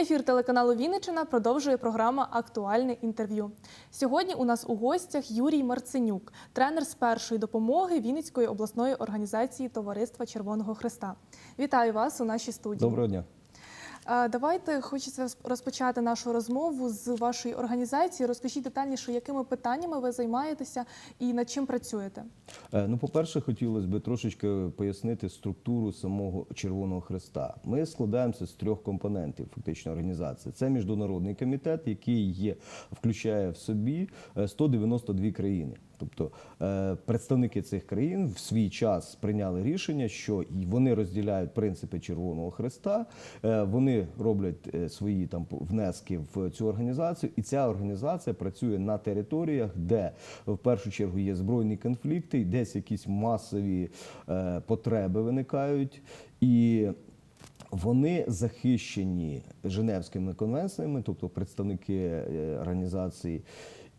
Ефір телеканалу Вінничина продовжує програма Актуальне інтерв'ю. Сьогодні у нас у гостях Юрій Марценюк, тренер з першої допомоги Вінницької обласної організації Товариства Червоного Христа. Вітаю вас у нашій студії. Доброго дня. Е, Давайте хочеться розпочати нашу розмову з вашої організації. Розкажіть детальніше, якими питаннями ви займаєтеся і над чим працюєте. Е, Ну, по-перше, хотілося б трошечки пояснити структуру самого Червоного Христа. Ми складаємося з трьох компонентів фактично організації. Це міжнародний комітет, який є, включає в собі е, 192 країни. Тобто е, представники цих країн в свій час прийняли рішення, що і вони розділяють принципи Червоного Христа, е, вони роблять е, свої там внески в цю організацію, і ця організація працює на територіях, де в першу чергу є збройні конфлікти, десь якісь масові потреби виникають і. Вони захищені Женевськими конвенціями, тобто представники організації, і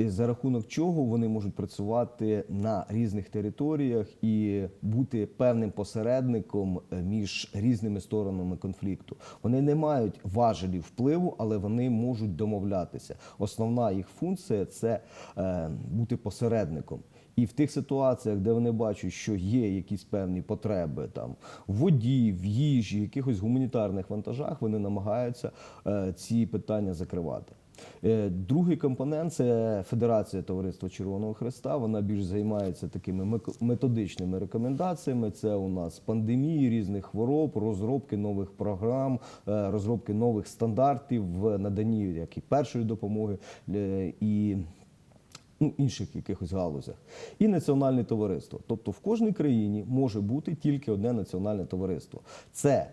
за рахунок чого вони можуть працювати на різних територіях і бути певним посередником е, між різними сторонами конфлікту. Вони не мають важелів впливу, але вони можуть домовлятися. Основна їх функція це е, бути посередником. І в тих ситуаціях, де вони бачать, що є якісь певні потреби там в воді, в їжі, якихось гуманітарних вантажах, вони намагаються е, ці питання закривати. Е, Другий компонент це Федерація Товариства Червоного Христа. Вона більш займається такими методичними рекомендаціями. Це у нас пандемії різних хвороб, розробки нових програм, е, розробки нових стандартів в наданні як і першої допомоги е, і ну, інших якихось галузях. І національне товариство. Тобто в кожній країні може бути тільки одне національне товариство. Це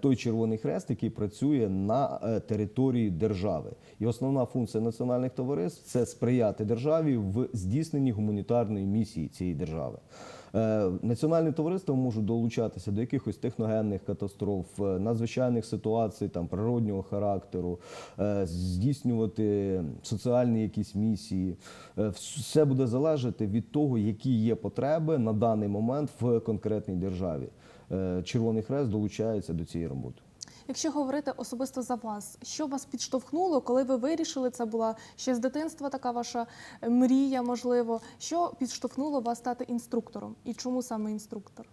той Червоний Хрест, який працює на е, території держави. І основна функція національних товариств це сприяти державі в здійсненні гуманітарної місії цієї держави. Е, Національні товариства можуть долучатися до якихось техногенних катастроф, е, надзвичайних ситуацій там природнього характеру, е, здійснювати соціальні якісь місії. Е, Все буде залежати від того, які є потреби на даний момент в конкретній державі. Е, Червоний Хрест долучається до цієї роботи. Якщо говорити особисто за вас, що вас підштовхнуло, коли ви вирішили, це була ще з дитинства така ваша мрія, можливо. Що підштовхнуло вас стати інструктором? І чому саме інструктор?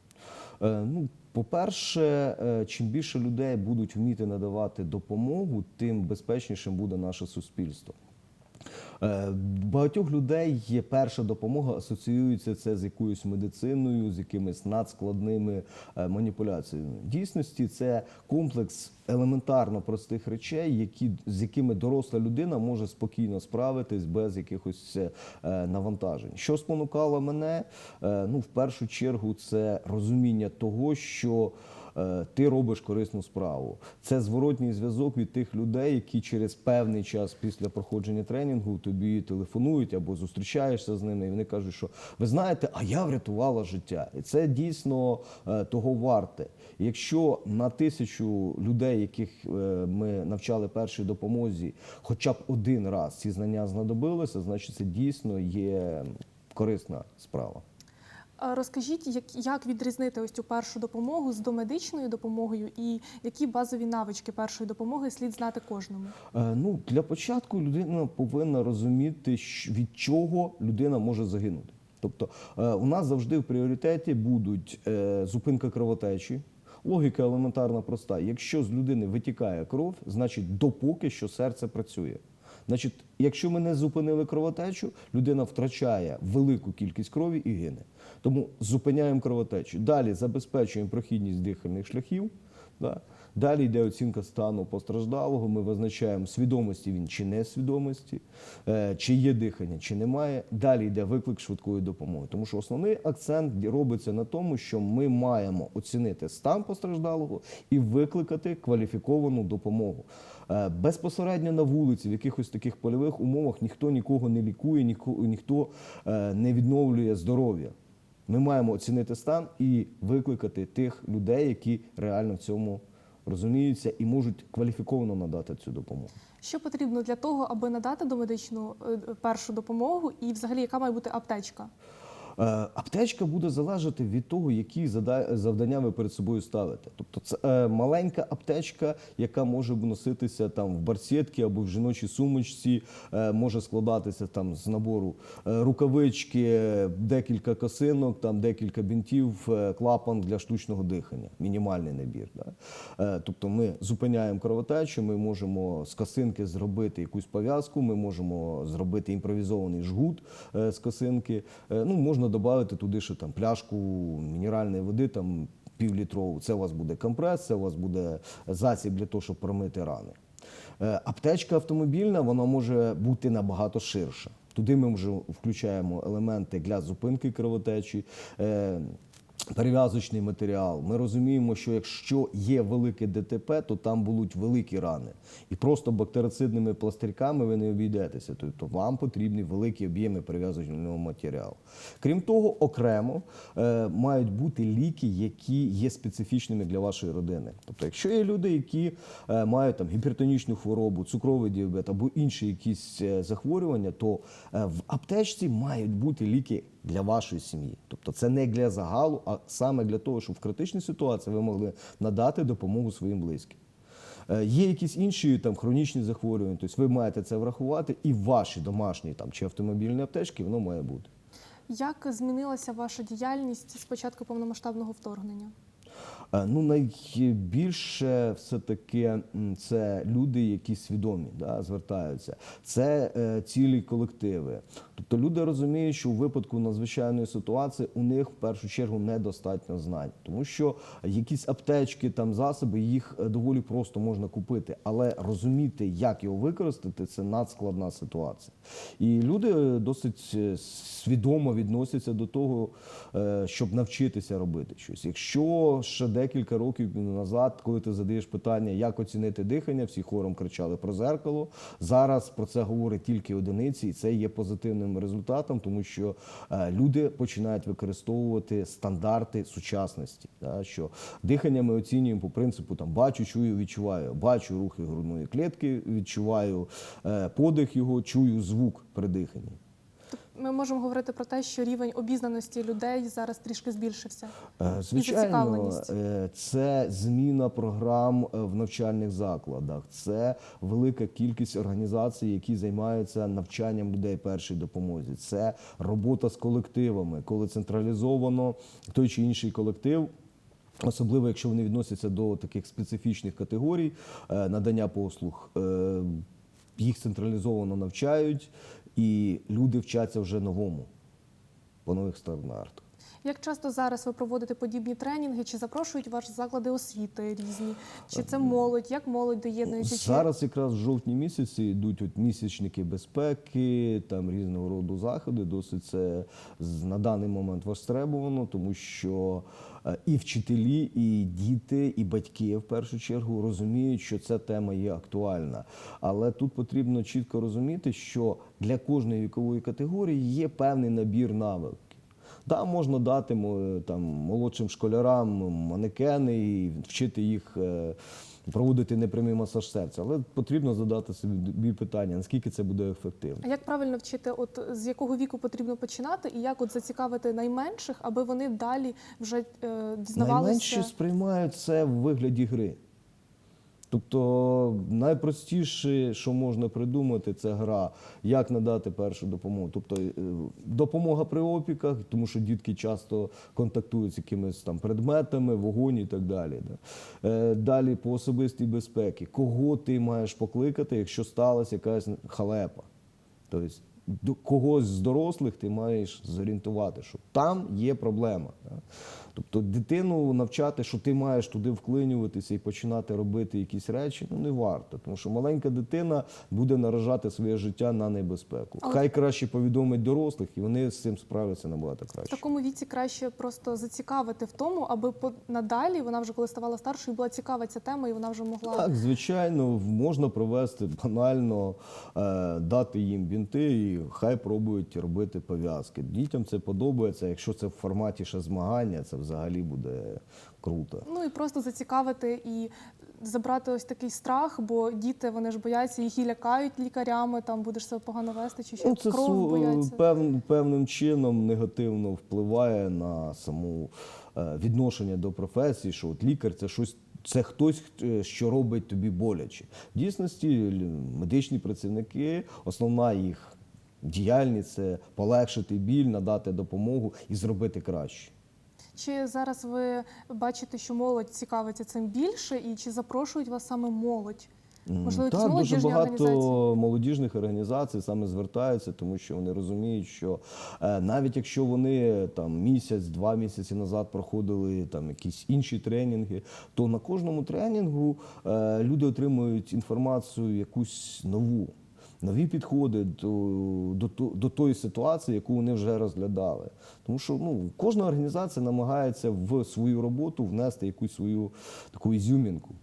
Е, Ну, по-перше, е, чим більше людей будуть вміти надавати допомогу, тим безпечнішим буде наше суспільство. Е, Багатьох людей є перша допомога, асоціюється це з якоюсь медициною, з якимись надскладними е, маніпуляціями. В дійсності це комплекс елементарно простих речей, які, з якими доросла людина може спокійно справитись без якихось е, навантажень. Що спонукало мене? Ну, в першу чергу, це розуміння того, що ти робиш корисну справу. Це зворотній зв'язок від тих людей, які через певний час після проходження тренінгу тобі телефонують або зустрічаєшся з ними, і вони кажуть, що ви знаєте, а я врятувала життя. І це дійсно е, того варте. Якщо на тисячу людей, яких е, ми навчали першій допомозі, хоча б один раз ці знання знадобилися, значить це дійсно є корисна справа. Розкажіть, як, як відрізнити ось цю першу допомогу з домедичною допомогою, і які базові навички першої допомоги слід знати кожному? Е, Ну, для початку людина повинна розуміти, від чого людина може загинути. Тобто е, у нас завжди в пріоритеті будуть е, зупинка кровотечі. Логіка елементарна проста. Якщо з людини витікає кров, значить допоки що серце працює. Значить, якщо ми не зупинили кровотечу, людина втрачає велику кількість крові і гине. Тому зупиняємо кровотечу. Далі забезпечуємо прохідність дихальних шляхів. Да. Далі йде оцінка стану постраждалого. Ми визначаємо свідомості він чи не свідомості, е, чи є дихання, чи немає. Далі йде виклик швидкої допомоги. Тому що основний акцент робиться на тому, що ми маємо оцінити стан постраждалого і викликати кваліфіковану допомогу. Е, Безпосередньо на вулиці, в якихось таких польових умовах ніхто нікого не лікує, ніхто, ніхто е, не відновлює здоров'я. Ми маємо оцінити стан і викликати тих людей, які реально в цьому розуміються і можуть кваліфіковано надати цю допомогу. Що потрібно для того, аби надати домедичну е, першу допомогу, і взагалі яка має бути аптечка? Е, Аптечка буде залежати від того, які завдання ви перед собою ставите. Тобто, це е, маленька аптечка, яка може носитися там в барсетці або в жіночій сумочці, е, може складатися там з набору рукавички, декілька косинок, там декілька бінтів, клапан для штучного дихання. Мінімальний набір. Да? Тобто, ми зупиняємо кровотечу, ми можемо з косинки зробити якусь пов'язку, ми можемо зробити імпровізований жгут з косинки. Ну, можна додати туди ще там пляшку мінеральної води, там півлітрову. Це у вас буде компрес, це у вас буде засіб для того, щоб промити рани. Е, Аптечка автомобільна вона може бути набагато ширша. Туди ми вже включаємо елементи для зупинки кровотечі. Перев'язочний матеріал. Ми розуміємо, що якщо є велике ДТП, то там будуть великі рани. І просто бактерицидними пластирками ви не обійдетеся. Тобто вам потрібні великі об'єми перев'язочного матеріалу. Крім того, окремо е, мають бути ліки, які є специфічними для вашої родини. Тобто, якщо є люди, які е, мають там гіпертонічну хворобу, цукровий діабет або інші якісь е, захворювання, то в аптечці мають бути ліки для вашої сім'ї. Тобто це не для загалу, а саме для того, щоб в критичній ситуації ви могли надати допомогу своїм близьким. Е, Є якісь інші там хронічні захворювання, тобто ви маєте це врахувати, і в вашій домашній там чи автомобільній аптечці воно має бути. Як змінилася ваша діяльність з початку повномасштабного вторгнення? Е, Ну, найбільше все-таки це люди, які свідомі, да, звертаються. Це е, цілі колективи. Тобто люди розуміють, що у випадку надзвичайної ситуації у них в першу чергу недостатньо знань, тому що якісь аптечки, там засоби, їх е, доволі просто можна купити, але розуміти, як його використати, це надскладна ситуація. І люди е, досить е, свідомо відносяться до того, щоб навчитися робити щось. Якщо ще декілька років назад, коли ти задаєш питання, як оцінити дихання, всі хором кричали про зеркало. Зараз про це говорять тільки одиниці, і це є позитивним результатом, тому що е, люди починають використовувати стандарти сучасності. Так, що дихання ми оцінюємо по принципу там бачу, чую, відчуваю. Бачу рухи грудної клітки, відчуваю е, подих його, чую звук при диханні. Ми можемо говорити про те, що рівень обізнаності людей зараз трішки збільшився. Е, Звичайно, е, це зміна програм е, в навчальних закладах, це велика кількість організацій, які займаються навчанням людей першій допомозі. Це робота з колективами, коли централізовано той чи інший колектив. Особливо, якщо вони відносяться до таких специфічних категорій надання послуг, їх централізовано навчають, і люди вчаться вже новому по нових стандартах. Як часто зараз ви проводите подібні тренінги? Чи запрошують ваші заклади освіти різні? Чи це молодь? Як молодь доєднується? Зараз якраз в жовтні місяці йдуть от місячники безпеки, там різного роду заходи. Досить це на даний момент востребовано, тому що е, і вчителі, і діти, і батьки в першу чергу розуміють, що ця тема є актуальна. Але тут потрібно чітко розуміти, що для кожної вікової категорії є певний набір навиків. Да, можна дати там молодшим школярам манекени і вчити їх е, проводити непрямий масаж серця, але потрібно задати собі питання, наскільки це буде ефективно. А як правильно вчити, от з якого віку потрібно починати, і як от зацікавити найменших, аби вони далі вже е, дізнавалися? Найменші сприймають це в вигляді гри. Тобто найпростіше, що можна придумати, це гра, як надати першу допомогу. Тобто е, допомога при опіках, тому що дітки часто контактують з якимись там предметами, вогонь і так далі. Да. Е, Далі по особистій безпеці. Кого ти маєш покликати, якщо сталася якась халепа? Тобто до когось з дорослих ти маєш зорієнтувати, що там є проблема. да. Тобто дитину навчати, що ти маєш туди вклинюватися і починати робити якісь речі, ну не варто, тому що маленька дитина буде наражати своє життя на небезпеку. Але- Хай краще повідомить дорослих, і вони з цим справляться набагато В краще. такому віці краще просто зацікавити в тому, аби надалі вона вже коли ставала старшою, була цікава ця тема, і вона вже могла Так, звичайно, можна провести банально, е, дати їм бінти і хай пробують робити пов'язки. Дітям це подобається. Якщо це в форматі ще змагання, це взагалі буде круто. ну і просто зацікавити і забрати ось такий страх, бо діти вони ж бояться, їх і лякають лікарями, там будеш себе погано вести, чи що Ну, це кров бояться. пев, певним чином негативно впливає на саму е, відношення до професії, що от лікар це щось. Це хтось, е, що робить тобі боляче. В дійсності медичні працівники, основна їх діяльність це полегшити біль, надати допомогу і зробити краще. Чи зараз ви бачите, що молодь цікавиться цим більше, і чи запрошують вас саме молодь? Можливо, якісь так, дуже багато організації? молодіжних організацій саме звертаються, тому що вони розуміють, що е, навіть якщо вони там місяць, два місяці назад проходили там якісь інші тренінги, то на кожному тренінгу е, люди отримують інформацію якусь нову. Нові підходи до, до, до тої ситуації, яку вони вже розглядали. Тому що ну, кожна організація намагається в свою роботу внести якусь свою таку ізюмінку.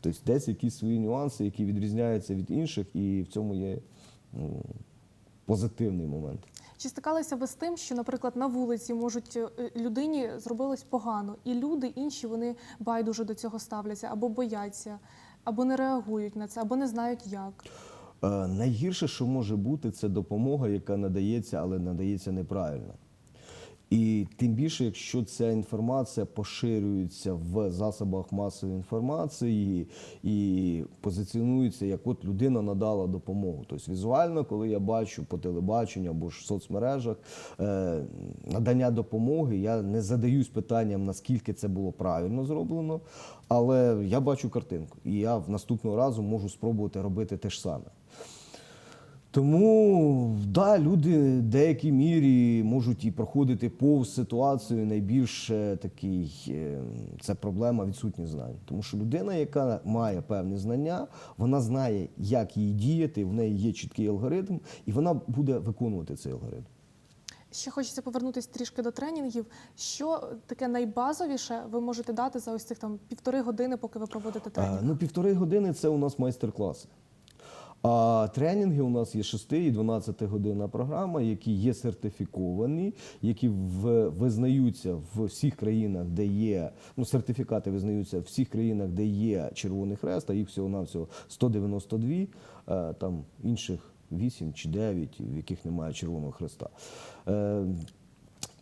Тобто десь якісь свої нюанси, які відрізняються від інших, і в цьому є ну, позитивний момент. Чи стикалися ви з тим, що, наприклад, на вулиці можуть е, людині зробилось погано, і люди інші вони байдуже до цього ставляться, або бояться, або не реагують на це, або не знають як. Е, найгірше, що може бути, це допомога, яка надається, але надається неправильно. І тим більше, якщо ця інформація поширюється в засобах масової інформації і позиціонується, як от людина надала допомогу. Тобто візуально, коли я бачу по телебаченню або ж в соцмережах е, надання допомоги, я не задаюсь питанням, наскільки це було правильно зроблено, але я бачу картинку, і я в наступного разу можу спробувати робити те ж саме. Тому да, люди в деякій мірі можуть і проходити повз ситуацію. Найбільше такий е, це проблема відсутність знань. Тому що людина, яка має певні знання, вона знає, як їй діяти, в неї є чіткий алгоритм, і вона буде виконувати цей алгоритм. Ще хочеться повернутися трішки до тренінгів. Що таке найбазовіше ви можете дати за ось цих там півтори години, поки ви проводите А, тренінг? ну, півтори години це у нас майстер-класи. А тренінги у нас є 6 і 12 годинна програма, які є сертифіковані, які в, визнаються в всіх країнах, де є ну, сертифікати визнаються в всіх країнах, де є Червоний Хрест, а їх всього навсього 192, е, там інших 8 чи 9, в яких немає Червоного Хреста. Е,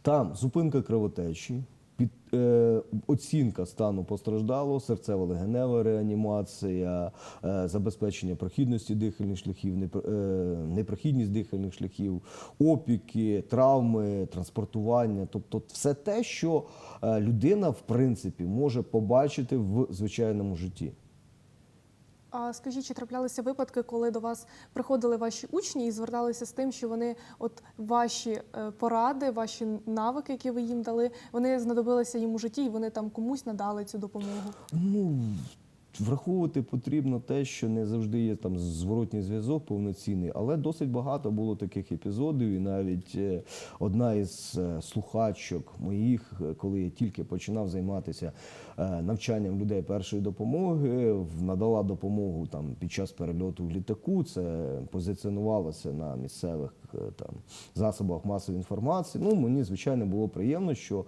там зупинка кровотечі, під, е, оцінка стану постраждалого, серцево-легенева реанімація, е, забезпечення прохідності дихальних шляхів, непр- е, непрохідність дихальних шляхів, опіки, травми, транспортування. Тобто все те, що е, людина в принципі може побачити в звичайному житті. А скажіть, чи траплялися випадки, коли до вас приходили ваші учні і зверталися з тим, що вони, от ваші е, поради, ваші навики, які ви їм дали, вони знадобилися їм у житті, і вони там комусь надали цю допомогу? Ну, враховувати потрібно те, що не завжди є там зворотній зв'язок повноцінний, але досить багато було таких епізодів. І навіть е, одна із е, слухачок моїх, е, коли я тільки починав займатися навчанням людей першої допомоги, надала допомогу там під час перельоту в літаку. Це позиціонувалося на місцевих там засобах масової інформації. Ну мені звичайно було приємно, що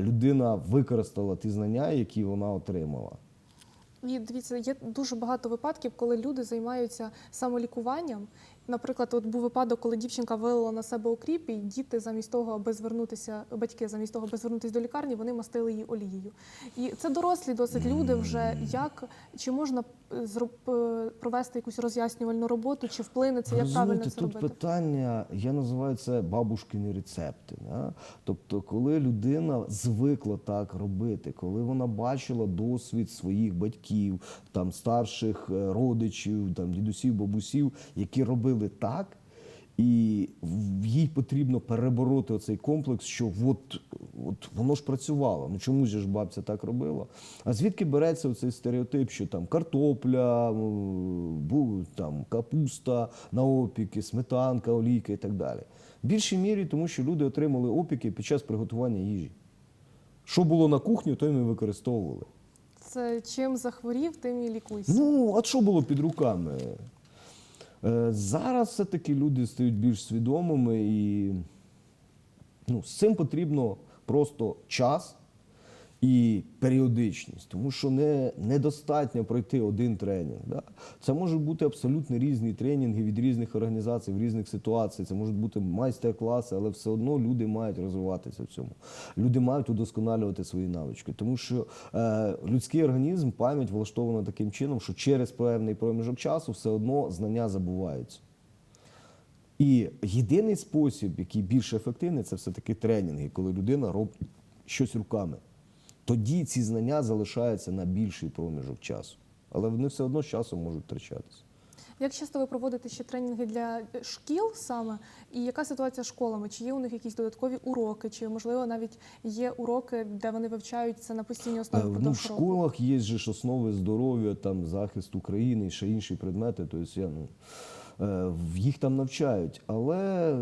людина використала ті знання, які вона отримала. І дивіться, є дуже багато випадків, коли люди займаються самолікуванням. Наприклад, от був випадок, коли дівчинка вилила на себе окріп, і діти замість того, аби звернутися, батьки замість того, аби звернутися до лікарні, вони мастили її олією. І це дорослі досить люди вже. Як чи можна е, е, провести якусь роз'яснювальну роботу, чи вплине це, як правильно це тут робити? питання, я називаю це бабушкині рецепти. Да? Тобто, коли людина звикла так робити, коли вона бачила досвід своїх батьків, там старших е, родичів, там дідусів, бабусів, які робили так. І їй потрібно перебороти оцей комплекс, що от, от воно ж працювало. Ну чому ж бабця так робила? А звідки береться оцей стереотип, що там картопля, там капуста на опіки, сметанка, олійка і так далі? В більшій мірі, тому що люди отримали опіки під час приготування їжі. Що було на кухні, то й ми використовували. Це чим захворів, тим і лікуйся. Ну, а що було під руками? Е, Зараз все-таки люди стають більш свідомими і ну, з цим потрібно просто час і періодичність, тому що не, недостатньо пройти один тренінг. Да? Це можуть бути абсолютно різні тренінги від різних організацій, в різних ситуаціях. Це можуть бути майстер-класи, але все одно люди мають розвиватися в цьому. Люди мають удосконалювати свої навички, тому що е, людський організм, пам'ять влаштована таким чином, що через певний проміжок часу все одно знання забуваються. І єдиний спосіб, який більш ефективний, це все-таки тренінги, коли людина робить щось руками. Тоді ці знання залишаються на більший проміжок часу. Але вони все одно з часом можуть втрачатися. Як часто ви проводите ще тренінги для е, шкіл саме? І яка ситуація з школами? Чи є у них якісь додаткові уроки, чи можливо навіть є уроки, де вони вивчають це на постійній Е, основі Ну, в школах є ж основи здоров'я, там захист України і ще інші предмети. Тобто я ну. Е, Їх там навчають, але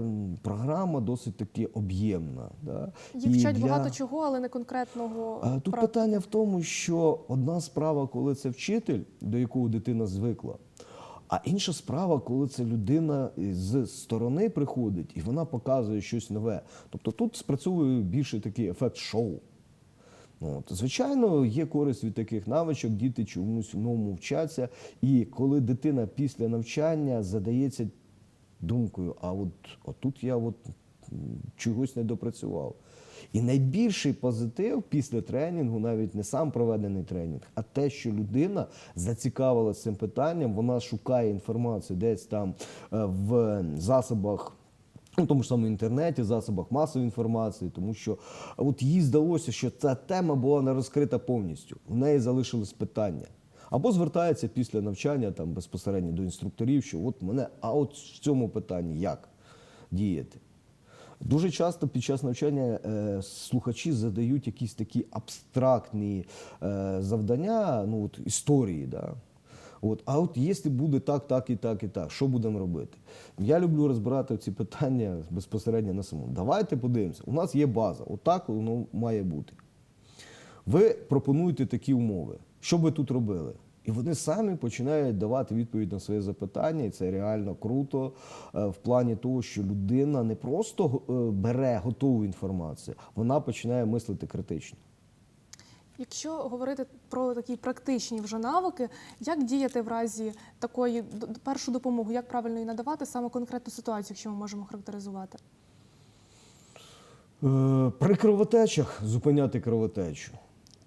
програма досить таки об'ємна. Да? Їх вчать для- багато чого, але не конкретного Тут практики. питання в тому, що одна справа, коли це вчитель, до якого дитина звикла, а інша справа, коли це людина з сторони приходить і вона показує щось нове. Тобто тут спрацьовує більше такий ефект шоу. От. Звичайно, є користь від таких навичок, діти чомусь новому вчаться. І коли дитина після навчання задається думкою, а от, от тут я от чогось не допрацював. І найбільший позитив після тренінгу, навіть не сам проведений тренінг, а те, що людина зацікавилася цим питанням, вона шукає інформацію десь там е, в засобах. Ну, тому ж самому інтернеті, засобах масової інформації, тому що от їй здалося, що ця тема була не розкрита повністю. У неї залишились питання. Або звертається після навчання там безпосередньо до інструкторів, що от мене, а от в цьому питанні як діяти. Дуже часто під час навчання е, слухачі задають якісь такі абстрактні е, завдання, ну от історії. Да? От, а от якщо буде так, так і так, і так, що будемо робити? Я люблю розбирати ці питання безпосередньо на самому. Давайте подивимося. У нас є база, отак воно має бути. Ви пропонуєте такі умови. Що би тут робили? І вони самі починають давати відповідь на своє запитання, і це реально круто е, в плані того, що людина не просто е, бере готову інформацію, вона починає мислити критично. Якщо говорити про такі практичні вже навики, як діяти в разі такої першу допомогу, як правильно її надавати, саме конкретну ситуацію, якщо ми можемо характеризувати? Е, При кровотечах зупиняти кровотечу.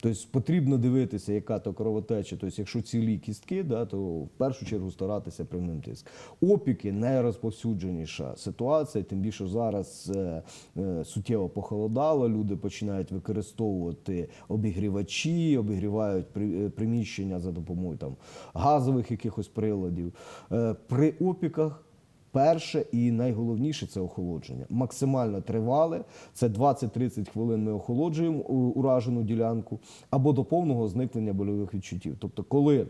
Тобто потрібно дивитися, яка то кровотеча. Тобто, якщо цілі кістки, да, то в першу чергу старатися прямим тиск. Опіки найрозповсюдженіша ситуація, тим більше зараз е, е, суттєво похолодало. Люди починають використовувати обігрівачі, обігрівають при- е, приміщення за допомогою там газових якихось приладів. Е, При опіках Перше і найголовніше це охолодження. Максимально тривале. Це 20-30 хвилин ми охолоджуємо уражену ділянку або до повного зникнення больових відчуттів. Тобто, коли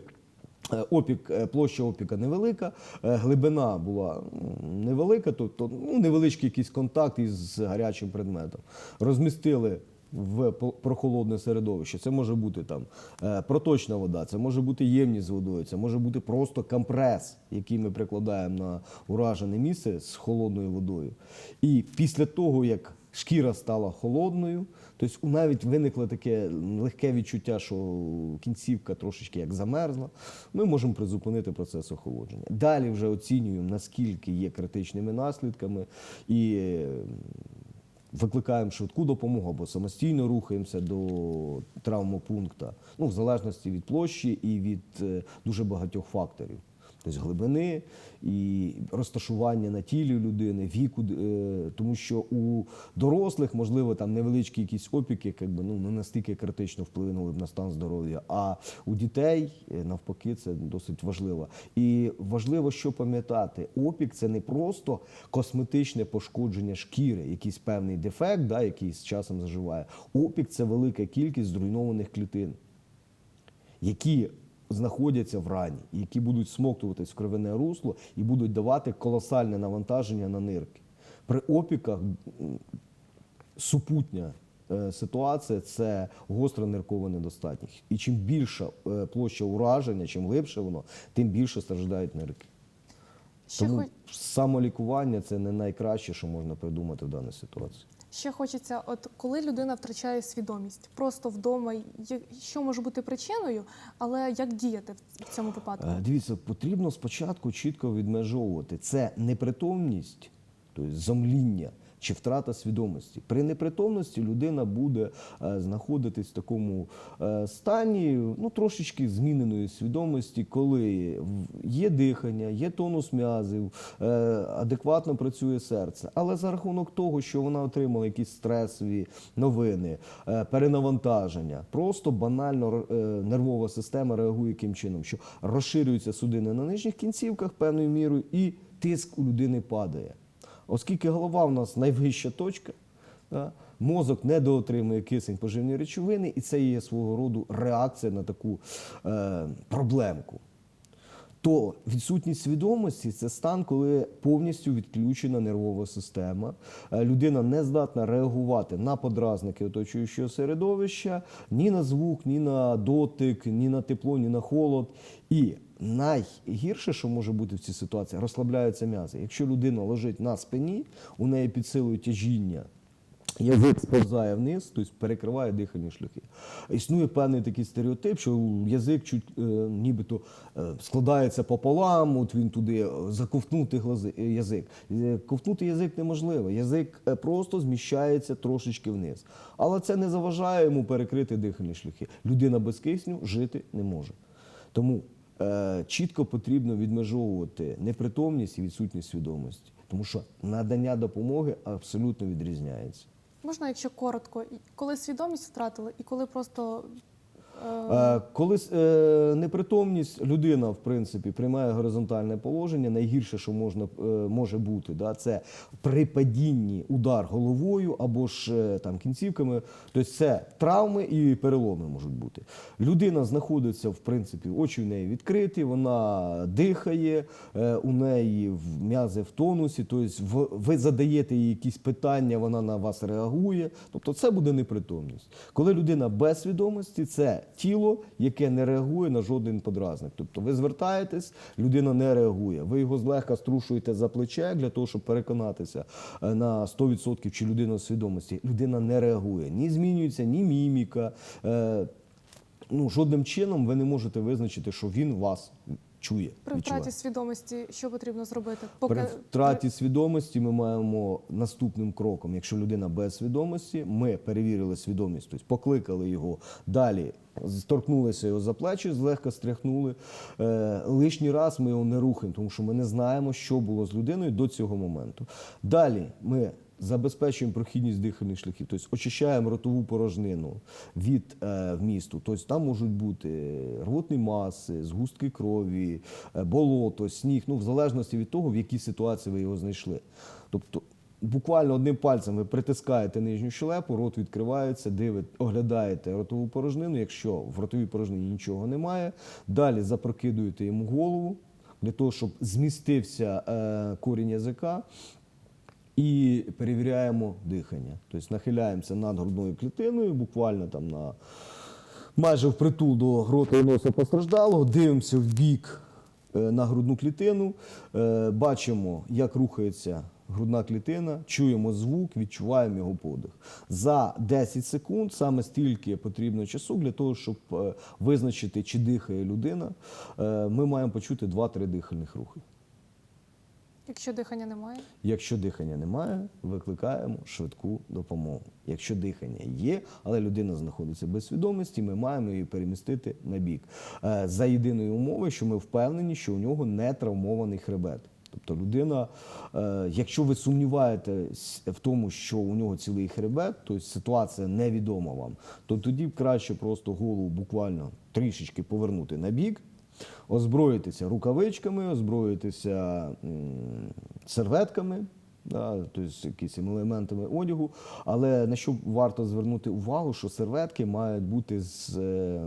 е, Опік, е, площа опіка невелика, е, глибина була невелика, тобто ну, невеличкий якийсь контакт із гарячим предметом. Розмістили в прохолодне середовище. Це може бути там е, проточна вода, це може бути ємність з водою, це може бути просто компрес, який ми прикладаємо на уражене місце з холодною водою. І після того, як шкіра стала холодною, тобто навіть виникло таке легке відчуття, що кінцівка трошечки як замерзла, ми можемо призупинити процес охолодження. Далі вже оцінюємо, наскільки є критичними наслідками і викликаємо швидку допомогу або самостійно рухаємося до травмопункта, ну, в залежності від площі і від е, дуже багатьох факторів. Тобто глибини і розташування на тілі людини, віку, е, тому що у дорослих, можливо, там невеличкі якісь опіки, якби, ну, не настільки критично вплинули б на стан здоров'я, а у дітей е, навпаки це досить важливо. І важливо, що пам'ятати, опік це не просто косметичне пошкодження шкіри, якийсь певний дефект, да, який з часом заживає. Опік це велика кількість зруйнованих клітин які знаходяться в рані, які будуть смоктуватись в кровяне русло і будуть давати колосальне навантаження на нирки. При опіках супутня е, ситуація це гостра ниркова недостатність. І чим більша е, площа ураження, чим глибше воно, тим більше страждають нирки. Тому самолікування це не найкраще, що можна придумати в даній ситуації. Ще хочеться, от коли людина втрачає свідомість, просто вдома, що може бути причиною, але як діяти в- цьому випадку? Е, Дивіться, потрібно спочатку чітко відмежовувати. Це непритомність, тобто зомління чи втрата свідомості. При непритомності людина буде е, знаходитись в такому е, стані ну, трошечки зміненої свідомості, коли є дихання, є тонус м'язів, е, адекватно працює серце. Але за рахунок того, що вона отримала якісь стресові новини, перенавантаження, просто банально нервова система реагує яким чином, що розширюються судини на нижніх кінцівках певною мірою, і тиск у людини падає. Оскільки голова в нас найвища точка, да, мозок недоотримує кисень поживні речовини, і це є свого роду реакція на таку е, проблемку. То відсутність свідомості це стан, коли повністю відключена нервова система. Е, Людина не здатна реагувати на подразники оточуючого середовища, ні на звук, ні на дотик, ні на тепло, ні на холод. І найгірше, що може бути в цій ситуації, розслабляються м'язи. Якщо людина лежить на спині, у неї під силою тяжіння Язик сповзає вниз, тобто перекриває дихальні шляхи. Існує певний такий стереотип, що язик чуть е, нібито е, складається пополам, от він туди е, заковтнути е, язик. Е, Ковтнути язик неможливо. Язик просто зміщається трошечки вниз. Але це не заважає йому перекрити дихальні шляхи. Людина без кисню жити не може. Тому чітко потрібно відмежовувати непритомність і відсутність свідомості. Тому що надання допомоги абсолютно відрізняється. Можна, якщо коротко, коли свідомість втратили, і коли просто е, Е, Коли е, непритомність, людина, в принципі, приймає горизонтальне положення, найгірше, що можна, е, може бути, да, це при падінні удар головою або ж е, там, кінцівками. Тобто це травми і переломи можуть бути. Людина знаходиться, в принципі, очі в неї відкриті, вона дихає, е, у неї м'язи в тонусі, тобто ви задаєте їй якісь питання, вона на вас реагує. Тобто це буде непритомність. Коли людина без свідомості, це тіло, яке не реагує на жоден подразник. Тобто ви звертаєтесь, людина не реагує. Ви його злегка струшуєте за плече для того, щоб переконатися е, на 100% чи людина свідомості. Людина не реагує. Ні змінюється, ні міміка. е, Ну, жодним чином ви не можете визначити, що він вас чує. при відчуває. втраті свідомості, що потрібно зробити? При втраті свідомості ми маємо наступним кроком. Якщо людина без свідомості, ми перевірили свідомість, тобто покликали його далі. Торкнулися його за плечі, злегка стряхнули. Е, лишній раз ми його не рухаємо, тому що ми не знаємо, що було з людиною до цього моменту. Далі ми забезпечуємо прохідність дихальних шляхів, тобто очищаємо ротову порожнину від е, вмісту. Тобто там можуть бути рвотні маси, згустки крові, е, болото, сніг, ну в залежності від того, в якій ситуації ви його знайшли. Тобто буквально одним пальцем ви притискаєте нижню щелепу, рот відкривається, дивите, оглядаєте ротову порожнину. Якщо в ротовій порожнині нічого немає, далі запрокидуєте йому голову для того, щоб змістився е, корінь язика. І перевіряємо дихання. Тобто нахиляємося над грудною клітиною, буквально там на майже впритул до рота і носа постраждалого, дивимося в бік е, на грудну клітину, е, бачимо, як рухається грудна клітина, чуємо звук, відчуваємо його подих. За 10 секунд саме стільки потрібно часу для того, щоб е, визначити, чи дихає людина. Ми маємо почути 2-3 дихальних рухи. Якщо дихання немає, Якщо дихання немає, викликаємо швидку допомогу. Якщо дихання є, але людина знаходиться без свідомості, ми маємо її перемістити на бік. Е, За єдиної умови, що ми впевнені, що у нього не травмований хребет. Тобто людина, е, якщо ви сумніваєтесь в тому, що у нього цілий хребет, тобто ситуація невідома вам, то тоді краще просто голову буквально трішечки повернути на бік, озброїтися рукавичками, озброїтися серветками, да, тобто якимись елементами одягу. Але на що варто звернути увагу, що серветки мають бути з, е,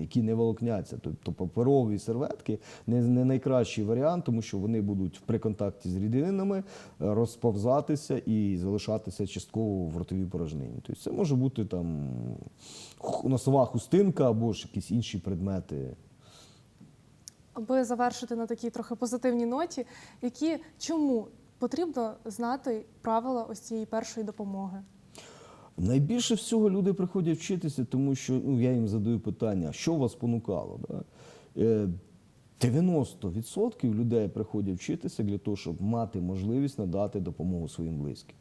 які не волокняться. Тобто паперові серветки не, не найкращий варіант, тому що вони будуть при контакті з рідинами е, розповзатися і залишатися частково в ротовій порожнині. Тобто це може бути там носова хустинка або ж якісь інші предмети. Аби завершити на такій трохи позитивній ноті, які чому потрібно знати правила ось цієї першої допомоги? Найбільше всього люди приходять вчитися, тому що ну, я їм задаю питання, що вас понукало. Да? Е, 90% людей приходять вчитися для того, щоб мати можливість надати допомогу своїм близьким.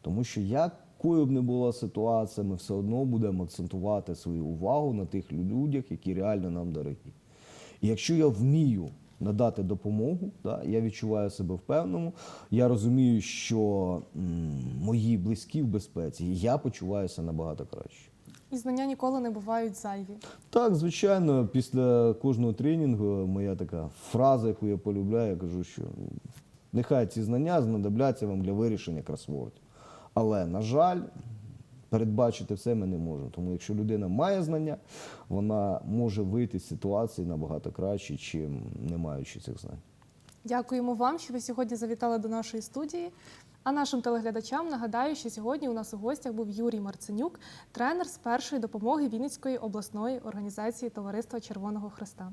Тому що якою б не була ситуація, ми все одно будемо акцентувати свою увагу на тих людях, які реально нам дорогі. І якщо я вмію надати допомогу, да, я відчуваю себе впевненому, я розумію, що мої близькі в безпеці, і я почуваюся набагато краще. І знання ніколи не бувають зайві. Так, звичайно, після кожного тренінгу моя така фраза, яку я полюбляю, я кажу, що нехай ці знання знадобляться вам для вирішення кросвордів. Але, на жаль, передбачити все ми не можемо. Тому якщо людина має знання, вона може вийти з ситуації набагато краще, чим не маючи цих знань. Дякуємо вам, що ви сьогодні завітали до нашої студії. А нашим телеглядачам нагадаю, що сьогодні у нас у гостях був Юрій Марценюк, тренер з першої допомоги Вінницької обласної організації Товариства Червоного Христа.